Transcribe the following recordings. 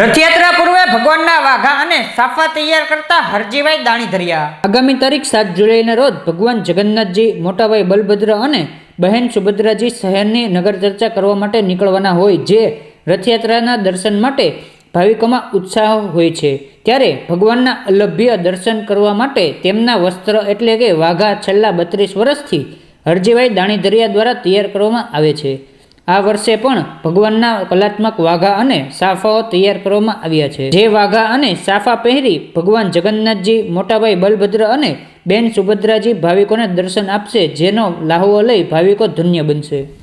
રથયાત્રા પૂર્વે ભગવાનના વાઘા અને સાફા તૈયાર કરતા હરજીભાઈ દાણી ધર્યા. આગામી તારીખ સાત જુલાઈના રોજ ભગવાન જગન્નાથજી, મોટાભાઈ બલભદ્ર અને બહેન સુભદ્રાજી શહેરની નગર ચર્ચા કરવા માટે નીકળવાના હોય જે રથયાત્રાના દર્શન માટે ભાવિકોમાં ઉત્સાહ હોય છે. ત્યારે ભગવાનના અલભ્ય દર્શન કરવા માટે તેમના વસ્ત્ર એટલે કે વાઘા છેલ્લા બત્રીસ વર્ષથી હરજીભાઈ દાણીધરિયા દ્વારા તૈયાર કરવામાં આવે છે. આ વર્ષે પણ ભગવાનના કલાત્મક વાઘા અને સાફાઓ તૈયાર કરવામાં આવ્યા છે. જે વાઘા અને સાફા પહેરી ભગવાન જગન્નાથજી, મોટાભાઈ બલભદ્ર અને બેન સુભદ્રાજી ભાવિકોને દર્શન આપશે, જેનો લાહવો લઈ ભાવિકો ધન્ય બનશે.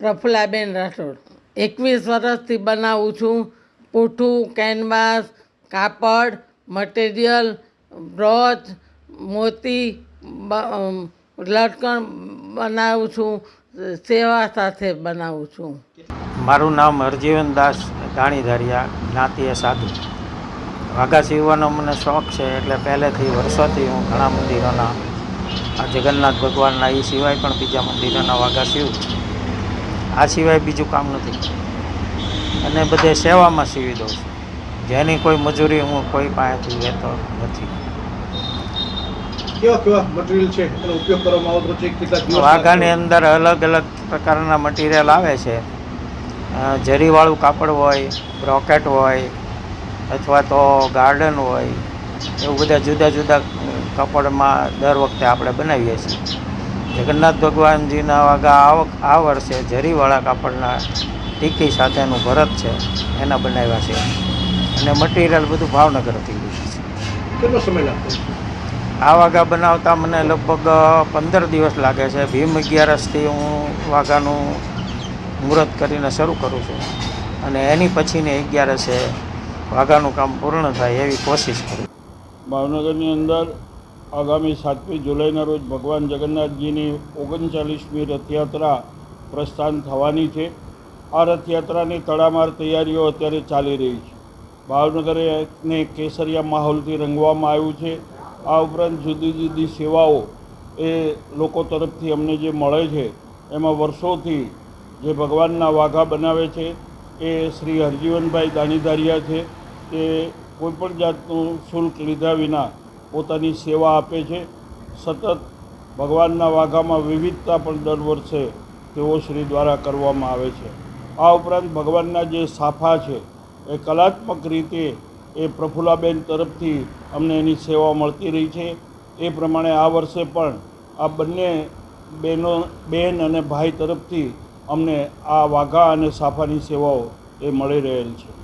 પ્રફુલ્લાબેન રાઠોડ. એકવીસ વર્ષથી બનાવું છું. પૂઠું, કેનવાસ, કાપડ, મટીરિયલ, બ્રોચ, મોતી લટકણ બનાવું છું. સેવા સાથે બનાવું છું. મારું નામ હરજીવન દાસ દાણીધારિયા જ્ઞાતિએ સાધુ. વાઘા સીવવાનો મને શોખ છે એટલે પહેલેથી વર્ષોથી હું ઘણા મંદિરોના જગન્નાથ ભગવાનના એ સિવાય પણ બીજા મંદિરોના વાઘા સીવું આ સિવાય બીજું કામ નથી. અને બધે સેવામાં સીવી દઉં છું. જેની કોઈ મજૂરી હું કોઈ પાસેથી લેતો નથી. કેવા કેવા મટીરિયલ છે? એનો ઉપયોગ કરવામાં આવતો છે? કેટલા વાઘાની અંદર અલગ અલગ પ્રકારના મટીરિયલ આવે છે. ઝરીવાળું જરીવાળું કાપડ હોય બ્રોકેટ હોય અથવા તો ગાર્ડન હોય એવું બધા જુદા જુદા કાપડમાં દર વખતે આપણે બનાવીએ છીએ. જગન્નાથ ભગવાનજીના વાઘા આવક આ વર્ષે જરીવાળા કાપડના ટીકી સાથેનું ભરત છે એના બનાવ્યા છે. અને મટીરિયલ બધું ભાવનગરથી લીધું છે. કેટલો સમય લાગતો? આ વાઘા બનાવતા મને લગભગ પંદર દિવસ લાગે છે. ભીમ અગિયારસથી હું વાઘાનું મુહૂર્ત કરીને શરૂ કરું છું. અને એની પછીની અગિયારસે વાઘાનું કામ પૂર્ણ થાય એવી કોશિશ કરું ભાવનગરની અંદર આગામી સાતમી જુલાઈના રોજ ભગવાન જગન્નાથજીની ઓગણચાલીસમી રથયાત્રા પ્રસ્થાન થવાની છે. આ રથયાત્રાની તડામાર તૈયારીઓ અત્યારે ચાલી રહી છે. ભાવનગરને કેસરિયા માહોલથી રંગવામાં આવ્યું છે. આ ઉપરાંત જુદી જુદી સેવાઓ એ લોકો તરફથી અમને જે મળે છે, એમાં વર્ષોથી જે ભગવાનના વાઘા બનાવે છે, એ શ્રી હરજીવનભાઈ દાણીધારિયા છે. તે કોઈપણ જાતનું શુલ્ક લીધા વિના પોતાની સેવા આપે છે. સતત ભગવાનના વાઘામાં વિવિધતા પણ દર વર્ષે તેઓ શ્રી દ્વારા કરવામાં આવે છે. આ ઉપરાંત ભગવાનના જે સાફા છે, એ કલાત્મક રીતે એ પ્રફુલ્લાબેન તરફથી અમને એની સેવા મળતી રહી છે. એ પ્રમાણે આ વર્ષે પણ આ બંને બહેનો બહેન અને ભાઈ તરફથી અમને આ વાઘા અને સાફાની સેવાઓ એ મળી રહેલ છે.